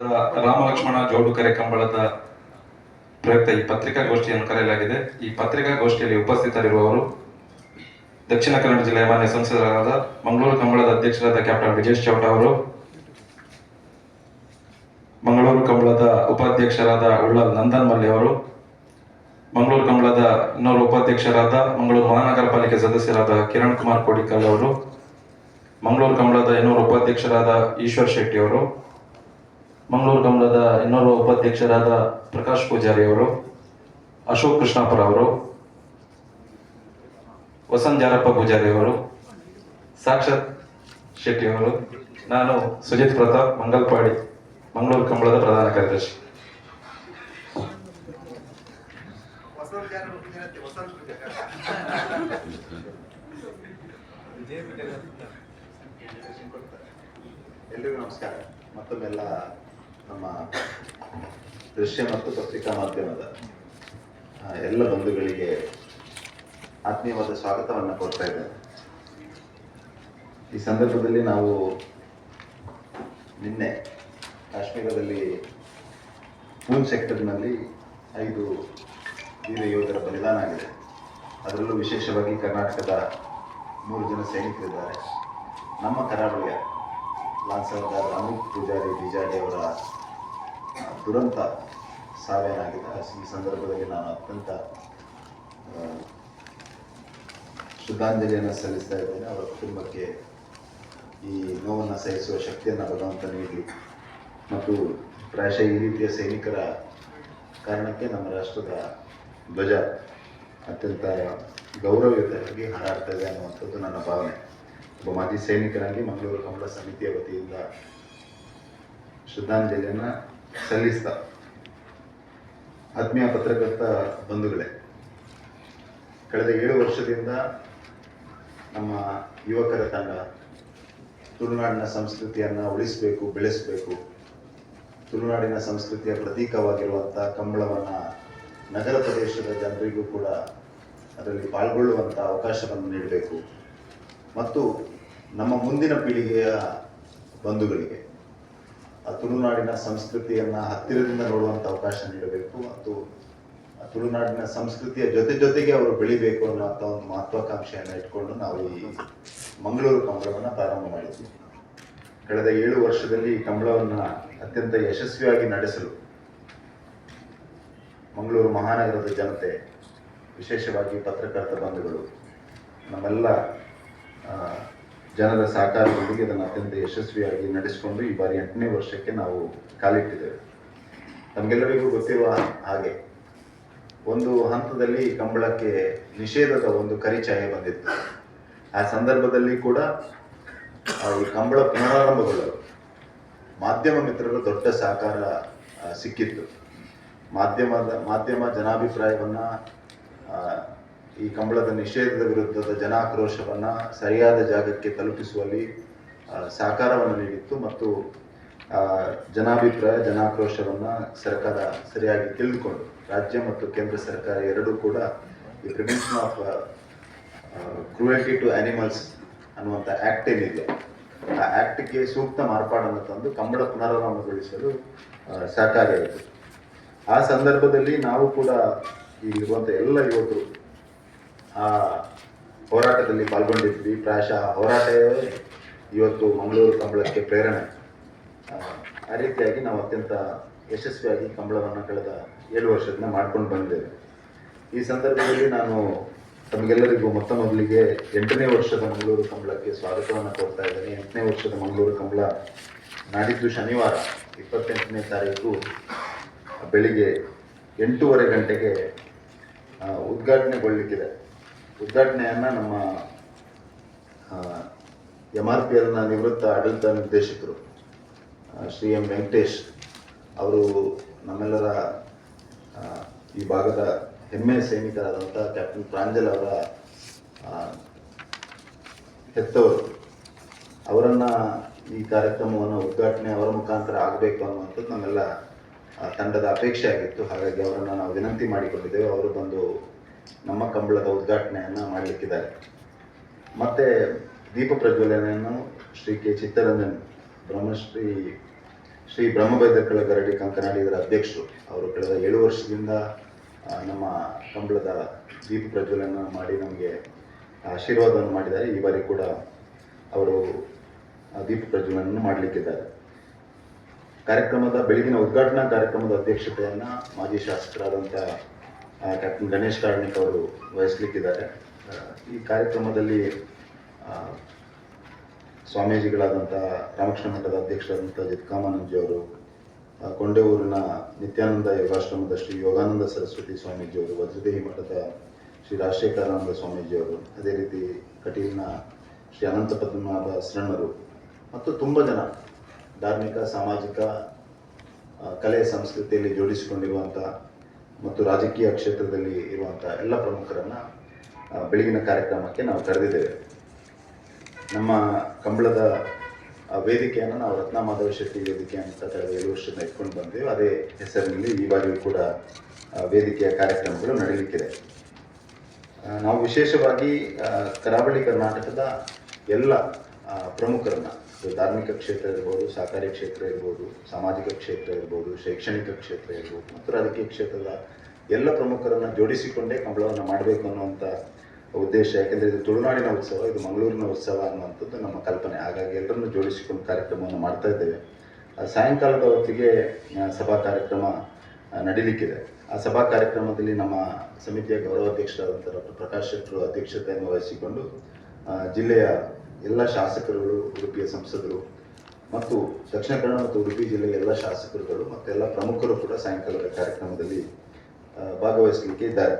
ರಾಮಲಕ್ಷ್ಮಣ ಜೋಡುಕರೆ ಕಂಬಳದ ಪ್ರಯುಕ್ತ ಈ ಪತ್ರಿಕಾಗೋಷ್ಠಿಯನ್ನು ಕರೆಯಲಾಗಿದೆ. ಈ ಪತ್ರಿಕಾಗೋಷ್ಠಿಯಲ್ಲಿ ಉಪಸ್ಥಿತರಿರುವವರು ದಕ್ಷಿಣ ಕನ್ನಡ ಜಿಲ್ಲೆಯ ಮಾನ್ಯ ಸಂಸದರಾದ ಮಂಗಳೂರು ಕಂಬಳದ ಅಧ್ಯಕ್ಷರಾದ ಕ್ಯಾಪ್ಟನ್ ವಿಜೇಶ್ ಚೌಟ ಅವರು, ಮಂಗಳೂರು ಕಂಬಳದ ಉಪಾಧ್ಯಕ್ಷರಾದ ಉಳ್ಳಲ್ ನಂದನ್ ಮಲ್ಲಿ ಅವರು, ಮಂಗಳೂರು ಕಂಬಳದ ಇನ್ನೋರ್ವ ಉಪಾಧ್ಯಕ್ಷರಾದ ಮಂಗಳೂರು ಮಹಾನಗರ ಪಾಲಿಕೆ ಸದಸ್ಯರಾದ ಕಿರಣ್ ಕುಮಾರ್ ಕೋಡಿಕಲ್ ಅವರು, ಮಂಗಳೂರು ಕಂಬಳದ ಇನ್ನೋರ್ವ ಉಪಾಧ್ಯಕ್ಷರಾದ ಈಶ್ವರ್ ಶೆಟ್ಟಿ ಅವರು ಮಂಗಳೂರು ಕಂಬಳದ ಇನ್ನೋರ್ವ ಉಪಾಧ್ಯಕ್ಷರಾದ ಪ್ರಕಾಶ್ ಪೂಜಾರಿ ಅವರು, ಅಶೋಕ್ ಕೃಷ್ಣಾಪುರ ಅವರು, ವಸಂತ್ ಜಾರಪ್ಪ ಪೂಜಾರಿ ಅವರು, ಸಾಕ್ಷತ್ ಶೆಟ್ಟಿ ಅವರು, ನಾನು ಸುಜಿತ್ ಪ್ರತಾಪ್, ಮಂಗಲ್ಪಾಡಿ, ಮಂಗಳೂರು ಕಂಬಳದ ಪ್ರಧಾನ ಕಾರ್ಯದರ್ಶಿ. ಎಲ್ಲರಿಗೂ ನಮಸ್ಕಾರ. ಮತ್ತೊಮ್ಮೆಲ್ಲ ನಮ್ಮ ದೃಶ್ಯ ಮತ್ತು ಪತ್ರಿಕಾ ಮಾಧ್ಯಮದ ಎಲ್ಲ ಬಂಧುಗಳಿಗೆ ಆತ್ಮೀಯವಾದ ಸ್ವಾಗತವನ್ನು ಕೊಡ್ತಾ ಇದ್ದೇನೆ. ಈ ಸಂದರ್ಭದಲ್ಲಿ ನಾವು ನಿನ್ನೆ ಕಾಶ್ಮೀರದಲ್ಲಿ ಪೂಂಚ್ ಸೆಕ್ಟರ್ನಲ್ಲಿ ಐದು ವೀರ ಯೋಧರ ಬಲಿದಾನ ಆಗಿದೆ. ಅದರಲ್ಲೂ ವಿಶೇಷವಾಗಿ ಕರ್ನಾಟಕದ ಮೂರು ಜನ ಸೈನಿಕರಿದ್ದಾರೆ. ನಮ್ಮ ಕರಾವಳಿಯ ಲಾನ್ಸರ್ದ ಅನೂಪ್ ಪೂಜಾರಿ ಬಿಜಾಡಿ ಅವರ ದುರಂತ ಸಾವೇನಾಗಿದೆ ಈ ಸಂದರ್ಭದಲ್ಲಿ ನಾನು ಅತ್ಯಂತ ಶ್ರದ್ಧಾಂಜಲಿಯನ್ನು ಸಲ್ಲಿಸ್ತಾ ಇದ್ದೇನೆ. ಅವರ ಕುಟುಂಬಕ್ಕೆ ಈ ನೋವನ್ನು ಸಹಿಸುವ ಶಕ್ತಿಯನ್ನು ಭಗವಂತ ನೀಡಿ. ಮತ್ತು ಪ್ರಾಯಶಃ ಈ ರೀತಿಯ ಸೈನಿಕರ ಕಾರಣಕ್ಕೆ ನಮ್ಮ ರಾಷ್ಟ್ರದ ಧ್ವಜ ಅತ್ಯಂತ ಗೌರವಯುತವಾಗಿ ಹಾರಾಡ್ತಾ ಇದೆ ಅನ್ನುವಂಥದ್ದು ನನ್ನ ಭಾವನೆ. ಒಬ್ಬ ಮಾಜಿ ಸೈನಿಕರಾಗಿ ಮಂಗಳೂರು ಕಮಲ ಸಮಿತಿಯ ವತಿಯಿಂದ ಶ್ರದ್ಧಾಂಜಲಿಯನ್ನು ಸಲ್ಲಿಸ್ತಾ. ಆತ್ಮೀಯ ಪತ್ರಕರ್ತ ಬಂಧುಗಳೇ, ಕಳೆದ ಏಳು ವರ್ಷದಿಂದ ನಮ್ಮ ಯುವಕರ ತಂಡ ತುಳುನಾಡಿನ ಸಂಸ್ಕೃತಿಯನ್ನು ಉಳಿಸಬೇಕು, ಬೆಳೆಸಬೇಕು. ತುಳುನಾಡಿನ ಸಂಸ್ಕೃತಿಯ ಪ್ರತೀಕವಾಗಿರುವಂಥ ಕಂಬಳವನ್ನು ನಗರ ಪ್ರದೇಶದ ಜನರಿಗೂ ಕೂಡ ಅದರಲ್ಲಿ ಪಾಲ್ಗೊಳ್ಳುವಂಥ ಅವಕಾಶವನ್ನು ನೀಡಬೇಕು. ಮತ್ತು ನಮ್ಮ ಮುಂದಿನ ಪೀಳಿಗೆಯ ಬಂಧುಗಳಿಗೆ ತುಳುನಾಡಿನ ಸಂಸ್ಕೃತಿಯನ್ನು ಹತ್ತಿರದಿಂದ ನೋಡುವಂಥ ಅವಕಾಶ ನೀಡಬೇಕು. ಮತ್ತು ತುಳುನಾಡಿನ ಸಂಸ್ಕೃತಿಯ ಜೊತೆ ಜೊತೆಗೆ ಅವರು ಬೆಳಿಬೇಕು ಅನ್ನೋಂಥ ಒಂದು ಮಹತ್ವಾಕಾಂಕ್ಷೆಯನ್ನು ಇಟ್ಕೊಂಡು ನಾವು ಈ ಮಂಗಳೂರು ಕಂಬಳವನ್ನು ಪ್ರಾರಂಭ ಮಾಡಿದ್ವಿ. ಕಳೆದ ಏಳು ವರ್ಷದಲ್ಲಿ ಈ ಕಂಬಳವನ್ನು ಅತ್ಯಂತ ಯಶಸ್ವಿಯಾಗಿ ನಡೆಸಲು ಮಂಗಳೂರು ಮಹಾನಗರದ ಜನತೆ, ವಿಶೇಷವಾಗಿ ಪತ್ರಕರ್ತ ಬಂಧುಗಳು, ನಮ್ಮೆಲ್ಲ ಜನರ ಸಹಕಾರದೊಂದಿಗೆ ಇದನ್ನು ಅತ್ಯಂತ ಯಶಸ್ವಿಯಾಗಿ ನಡೆಸಿಕೊಂಡು ಈ ಬಾರಿ ಎಂಟನೇ ವರ್ಷಕ್ಕೆ ನಾವು ಕಾಲಿಟ್ಟಿದ್ದೇವೆ. ನಮಗೆಲ್ಲರಿಗೂ ಗೊತ್ತಿರುವ ಹಾಗೆ, ಒಂದು ಹಂತದಲ್ಲಿ ಕಂಬಳಕ್ಕೆ ನಿಷೇಧದ ಒಂದು ಕರಿಛಾಯೆ ಬಂದಿತ್ತು. ಆ ಸಂದರ್ಭದಲ್ಲಿ ಕೂಡ ಈ ಕಂಬಳ ಪುನರಾರಂಭಗೊಳ್ಳಲು ಮಾಧ್ಯಮ ಮಿತ್ರರ ದೊಡ್ಡ ಸಹಕಾರ ಸಿಕ್ಕಿತ್ತು. ಮಾಧ್ಯಮದ, ಮಾಧ್ಯಮ ಜನಾಭಿಪ್ರಾಯವನ್ನು ಈ ಕಂಬಳದ ನಿಷೇಧದ ವಿರುದ್ಧದ ಜನಾಕ್ರೋಶವನ್ನ ಸರಿಯಾದ ಜಾಗಕ್ಕೆ ತಲುಪಿಸುವಲ್ಲಿ ಸಹಕಾರವನ್ನು ನೀಡಿತ್ತು ಮತ್ತು ಜನಾಭಿಪ್ರಾಯ, ಜನಾಕ್ರೋಶವನ್ನ ಸರ್ಕಾರ ಸರಿಯಾಗಿ ತಿಳಿದುಕೊಂಡು ರಾಜ್ಯ ಮತ್ತು ಕೇಂದ್ರ ಸರ್ಕಾರ ಎರಡೂ ಕೂಡ ಈ prevention of cruelty to animals ಅನ್ನುವಂಥ ಆ್ಯಕ್ಟ್ ಏನಿದೆ, ಆ ಆ್ಯಕ್ಟ್ಗೆ ಸೂಕ್ತ ಮಾರ್ಪಾಡನ್ನು ತಂದು ಕಂಬಳ ಪುನರಾರಂಭಗೊಳಿಸಲು ಸಹಕಾರಿಯಾಯಿತು. ಆ ಸಂದರ್ಭದಲ್ಲಿ ನಾವು ಕೂಡ ಇಲ್ಲಿರುವಂಥ ಎಲ್ಲ ಯುವಕರು ಆ ಹೋರಾಟದಲ್ಲಿ ಪಾಲ್ಗೊಂಡಿದ್ವಿ. ಪ್ರಾಯಶಃ ಹೋರಾಟವೇ ಇವತ್ತು ಮಂಗಳೂರು ಕಂಬಳಕ್ಕೆ ಪ್ರೇರಣೆ. ಆ, ರೀತಿಯಾಗಿ ನಾವು ಅತ್ಯಂತ ಯಶಸ್ವಿಯಾಗಿ ಕಂಬಳವನ್ನು ಕಳೆದ ಏಳು ವರ್ಷದಿಂದ ಮಾಡ್ಕೊಂಡು ಬಂದಿದ್ದೇವೆ. ಈ ಸಂದರ್ಭದಲ್ಲಿ ನಾನು ತಮಗೆಲ್ಲರಿಗೂ ಮೊತ್ತ ಮೊದಲಿಗೆ ಎಂಟನೇ ವರ್ಷದ ಮಂಗಳೂರು ಕಂಬಳಕ್ಕೆ ಸ್ವಾಗತವನ್ನು ಕೊಡ್ತಾ ಇದ್ದೇನೆ. ಎಂಟನೇ ವರ್ಷದ ಮಂಗಳೂರು ಕಂಬಳ ನಾಡಿದ್ದು ಶನಿವಾರ ಇಪ್ಪತ್ತೆಂಟನೇ ತಾರೀಕು ಬೆಳಿಗ್ಗೆ ಎಂಟೂವರೆ ಗಂಟೆಗೆ ಉದ್ಘಾಟನೆಗೊಳ್ಳಿಕ್ಕಿದೆ. ಉದ್ಘಾಟನೆಯನ್ನು ನಮ್ಮ ಎಂ ಆರ್ ಪಿ ಎಲ್ನ ನಿವೃತ್ತ ಆಡಳಿತ ನಿರ್ದೇಶಕರು ಶ್ರೀ ಎಂ ವೆಂಕಟೇಶ್ ಅವರು ನಮ್ಮೆಲ್ಲರ ಈ ಭಾಗದ ಹೆಮ್ಮೆ ಸೈನಿಕರಾದಂಥ ಕ್ಯಾಪ್ಟನ್ ಪ್ರಾಂಜಲ್ ಅವರ ಹೆತ್ತವರು. ಅವರನ್ನು ಈ ಕಾರ್ಯಕ್ರಮವನ್ನು ಉದ್ಘಾಟನೆ ಅವರ ಮುಖಾಂತರ ಆಗಬೇಕು ಅನ್ನುವಂಥದ್ದು ನಮ್ಮೆಲ್ಲ ತಂಡದ ಅಪೇಕ್ಷೆ ಆಗಿತ್ತು. ಹಾಗಾಗಿ ಅವರನ್ನು ನಾವು ವಿನಂತಿ ಮಾಡಿಕೊಂಡಿದ್ದೇವೆ. ಅವರು ಬಂದು ನಮ್ಮ ಕಂಬಳದ ಉದ್ಘಾಟನೆಯನ್ನು ಮಾಡಲಿಕ್ಕಿದ್ದಾರೆ. ಮತ್ತೆ ದೀಪ ಪ್ರಜ್ವಲನೆಯನ್ನು ಶ್ರೀ ಕೆ ಚಿತ್ತರಂಜನ್ ಬ್ರಹ್ಮಶ್ರೀ, ಶ್ರೀ ಬ್ರಹ್ಮಬೈದರ್ಕಳ ಗರಡಿ ಕಂಕನಾಡಿ ಇದರ ಅಧ್ಯಕ್ಷರು ಅವರು ಕಳೆದ ಏಳು ವರ್ಷದಿಂದ ನಮ್ಮ ಕಂಬಳದ ದೀಪ ಪ್ರಜ್ವಲನ ಮಾಡಿ ನಮಗೆ ಆಶೀರ್ವಾದವನ್ನು ಮಾಡಿದ್ದಾರೆ. ಈ ಬಾರಿ ಕೂಡ ಅವರು ದೀಪ ಪ್ರಜ್ವಲನವನ್ನು ಮಾಡಲಿಕ್ಕಿದ್ದಾರೆ. ಕಾರ್ಯಕ್ರಮದ, ಬೆಳಗಿನ ಉದ್ಘಾಟನಾ ಕಾರ್ಯಕ್ರಮದ ಅಧ್ಯಕ್ಷತೆಯನ್ನು ಮಾಜಿ ಶಾಸಕರಾದಂಥ ಕ್ಯಾಪ್ಟನ್ ಗಣೇಶ್ ಕಾರ್ಣಿಕ್ ಅವರು ವಹಿಸ್ಲಿಕ್ಕಿದ್ದಾರೆ. ಈ ಕಾರ್ಯಕ್ರಮದಲ್ಲಿ ಸ್ವಾಮೀಜಿಗಳಾದಂಥ ರಾಮಕೃಷ್ಣ ಮಠದ ಅಧ್ಯಕ್ಷರಾದಂಥ ಜಿತ್ಕಾಮಾನಂದಜಿ ಅವರು ಕೊಂಡೆಯೂರಿನ ನಿತ್ಯಾನಂದ ಯೋಗಾಶ್ರಮದ ಶ್ರೀ ಯೋಗಾನಂದ ಸರಸ್ವತಿ ಸ್ವಾಮೀಜಿಯವರು ವಜ್ರದೇಹಿ ಮಠದ ಶ್ರೀ ರಾಜಶೇಖರಾನಂದ ಸ್ವಾಮೀಜಿಯವರು ಅದೇ ರೀತಿ ಕಟೀಲಿನ ಶ್ರೀ ಅನಂತ ಪದ್ಮನಾಭ ಶರಣರು ಮತ್ತು ತುಂಬ ಜನ ಧಾರ್ಮಿಕ, ಸಾಮಾಜಿಕ ಕಲೆ, ಸಂಸ್ಕೃತಿಯಲ್ಲಿ ಜೋಡಿಸಿಕೊಂಡಿರುವಂಥ ಮತ್ತು ರಾಜಕೀಯ ಕ್ಷೇತ್ರದಲ್ಲಿ ಇರುವಂಥ ಎಲ್ಲ ಪ್ರಮುಖರನ್ನು ಬೆಳಗಿನ ಕಾರ್ಯಕ್ರಮಕ್ಕೆ ನಾವು ಕರೆದಿದ್ದೇವೆ. ನಮ್ಮ ಕಂಬಳದ ವೇದಿಕೆಯನ್ನು ನಾವು ರತ್ನ ಮಾಧವ ಶೆಟ್ಟಿ ವೇದಿಕೆ ಅಂತ ಕಳೆದ ಏಳು ವರ್ಷದಿಂದ ಇಟ್ಕೊಂಡು ಬಂದೇವೆ ಅದೇ ಹೆಸರಿನಲ್ಲಿ ಈ ಬಾರಿಯೂ ಕೂಡ ವೇದಿಕೆಯ ಕಾರ್ಯಕ್ರಮಗಳು ನಡೆಯಲಿಕ್ಕಿದೆ. ನಾವು ವಿಶೇಷವಾಗಿ ಕರಾವಳಿ ಕರ್ನಾಟಕದ ಎಲ್ಲ ಪ್ರಮುಖರನ್ನ ಅದು ಧಾರ್ಮಿಕ ಕ್ಷೇತ್ರ ಇರ್ಬೋದು, ಸಹಕಾರಿ ಕ್ಷೇತ್ರ ಇರ್ಬೋದು, ಸಾಮಾಜಿಕ ಕ್ಷೇತ್ರ ಇರ್ಬೋದು, ಶೈಕ್ಷಣಿಕ ಕ್ಷೇತ್ರ ಇರ್ಬೋದು, ಮತ್ತು ರಾಜಕೀಯ ಕ್ಷೇತ್ರದ ಎಲ್ಲ ಪ್ರಮುಖರನ್ನು ಜೋಡಿಸಿಕೊಂಡೇ ಕಂಬಳವನ್ನು ಮಾಡಬೇಕು ಅನ್ನುವಂಥ ಉದ್ದೇಶ. ಯಾಕೆಂದರೆ ಇದು ತುಳುನಾಡಿನ ಉತ್ಸವ, ಇದು ಮಂಗಳೂರಿನ ಉತ್ಸವ ಅನ್ನುವಂಥದ್ದು ನಮ್ಮ ಕಲ್ಪನೆ. ಹಾಗಾಗಿ ಎಲ್ಲರನ್ನು ಜೋಡಿಸಿಕೊಂಡು ಕಾರ್ಯಕ್ರಮವನ್ನು ಮಾಡ್ತಾ ಇದ್ದೇವೆ. ಸಾಯಂಕಾಲದ ಹೊತ್ತಿಗೆ ಸಭಾ ಕಾರ್ಯಕ್ರಮ ನಡೀಲಿಕ್ಕಿದೆ. ಆ ಸಭಾ ಕಾರ್ಯಕ್ರಮದಲ್ಲಿ ನಮ್ಮ ಸಮಿತಿಯ ಗೌರವಾಧ್ಯಕ್ಷರಾದಂಥ ಡಾಕ್ಟರ್ ಪ್ರಕಾಶ್ ಶೆಟ್ಟರು ಅಧ್ಯಕ್ಷತೆಯನ್ನು ವಹಿಸಿಕೊಂಡು ಜಿಲ್ಲೆಯ ಎಲ್ಲ ಶಾಸಕರುಗಳು, ಉಡುಪಿಯ ಸಂಸದರು ಮತ್ತು ದಕ್ಷಿಣ ಕನ್ನಡ ಮತ್ತು ಉಡುಪಿ ಜಿಲ್ಲೆಯ ಎಲ್ಲ ಶಾಸಕರುಗಳು ಮತ್ತು ಎಲ್ಲ ಪ್ರಮುಖರು ಕೂಡ ಸಾಯಂಕಾಲದ ಕಾರ್ಯಕ್ರಮದಲ್ಲಿ ಭಾಗವಹಿಸಲಿಕ್ಕೆ ಇದ್ದಾರೆ.